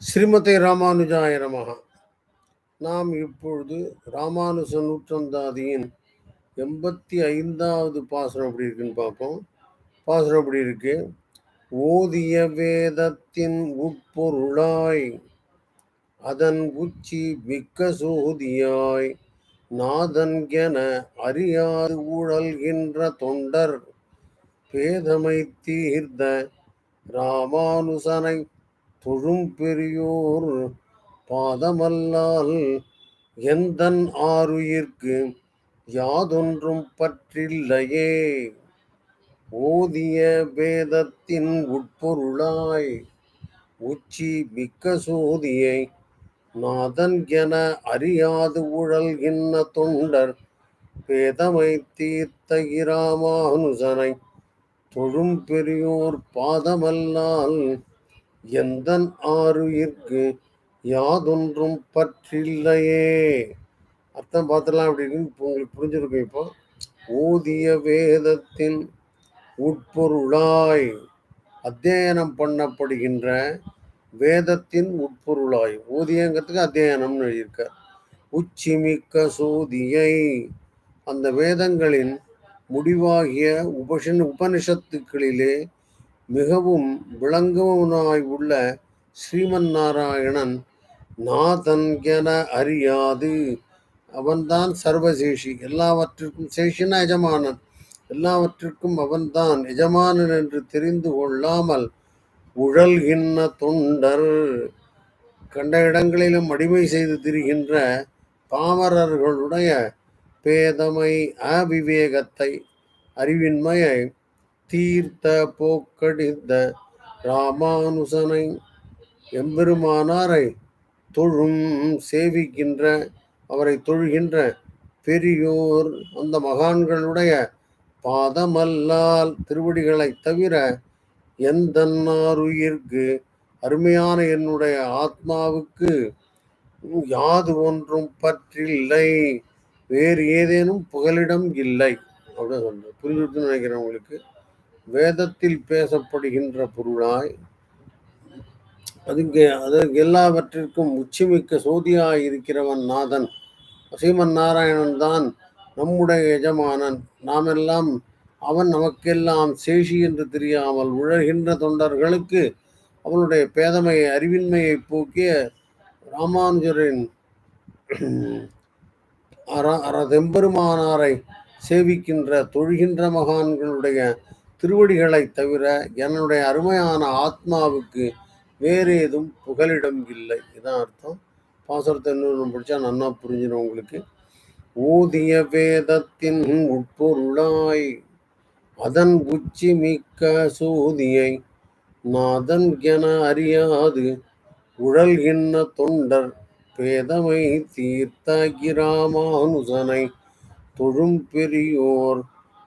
ஸ்ரீமதி ராமானுஜாய நமகா நாம் இப்பொழுது ராமானுஜ நூற்றந்தாதியின் எண்பத்தி ஐந்தாவது பாசனம் எப்படி இருக்குன்னு பார்ப்போம். பாசனம் எப்படி இருக்கு? ஓதிய வேதத்தின் உட்பொருளாய் அதன் உச்சி மிக்க சோதியாய் நாதன் என அறியாது ஊழல்கின்ற தொண்டர் பேதமை தீர்ந்த ராமானுசனை தொழும் பெரியோர் பாதமல்லால் எந்தன் ஆறுயிர்க்கு யாதொன்றும் பற்றில்லையே? ஓதிய வேதத்தின் உட்பொருளாய் உச்சி மிக்க சோதியை நாதன் என அறியாது உழல்கின்ற தொண்டர் பேதமை தீர்த்த இராமானுசனை தொழும் பெரியோர் பாதமல்லால் எந்தன் ஆறுயிர்க்கு யாதொன்றும் பற்றில்லையே? அர்த்தம் பார்த்துலாம் அப்படின்னு இப்போ உங்களுக்கு புரிஞ்சிருக்கும் இப்போ. ஊதிய வேதத்தின் உட்பொருளாய் அத்தியனம் பண்ணப்படுகின்ற வேதத்தின் உட்பொருளாய். ஊதியங்கிறதுக்கு அத்தியனம்னு எழுதியிருக்கார். உச்சிமிக்க சூதியை. அந்த வேதங்களின் முடிவாகிய உபஷன் உபனிஷத்துக்களிலே மிகவும் விளங்குவனாய் உள்ள ஸ்ரீமன் நாராயணன் நாதன் என அறியாது. அவன்தான் சர்வசேஷி. எல்லாவற்றிற்கும் சேஷினா எஜமானன். எல்லாவற்றிற்கும் அவன்தான் எஜமானன் என்று தெரிந்து கொள்ளாமல் உழல்கின்ற தொண்டர். கண்ட இடங்களிலும் அடிமை செய்து திரிகின்ற பாமரர்களுடைய பேதமை அவிவேகத்தை அறிவின்மையை தீர்த்த போக்கடித்த ராமானுசனை எம்பெருமானாரை தொழும் சேவிக்கின்ற அவரை தொழுகின்ற பெரியோர் அந்த மகான்களுடைய பாதமல்லால் திருவடிகளை தவிர எந்த உயிர்க்கு அருமையான என்னுடைய ஆத்மாவுக்கு யாது ஒன்றும் பற்றில்லை. வேறு ஏதேனும் புகலிடம் இல்லை. அப்படின்னு சொன்னேன் புரிஞ்சுட்டு நினைக்கிறேன் உங்களுக்கு. வேதத்தில் பேசப்படுகின்ற பொருளாய் அதுக்கு அதற்கு எல்லாவற்றிற்கும் உச்சிமிக்க சோதியாய் இருக்கிறவன் நாதன். சீமன் நாராயணன் தான் நம்முடைய எஜமானன். நாமெல்லாம் அவன் நமக்கெல்லாம் சேஷி என்று தெரியாமல் உழகின்ற தொண்டர்களுக்கு அவனுடைய பேதமையை அறிவின்மையை போக்கிய ராமானுஜரின் அற தெம்பெருமானாரை சேவிக்கின்ற தொழுகின்ற மகான்களுடைய திருவடிகளை தவிர என்னுடைய அருமையான ஆத்மாவுக்கு வேறு எதுவும் புகலிடம் இல்லை. இதான் அர்த்தம். பாசுரத்தை இன்னும் படித்தா நன்னா புரிஞ்சிடும் உங்களுக்கு. ஊதிய வேதத்தின் உட்பொருளாய் அதன் உச்சி மிக்க சூதியை நாதன் என அறியாது. உழல்கின்ற தொண்டர் பேதமை தீர்த்த கிராமானுசனை தொழும் பெரியோர்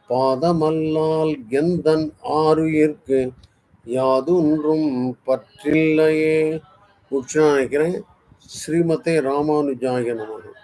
பாதமல்லால் எந்தன் ஆறுயிர்க்கு யாதொன்றும் பற்றில்லையே. நினைக்கிறேன். ஸ்ரீமத்தை ராமானுஜாய நமகம்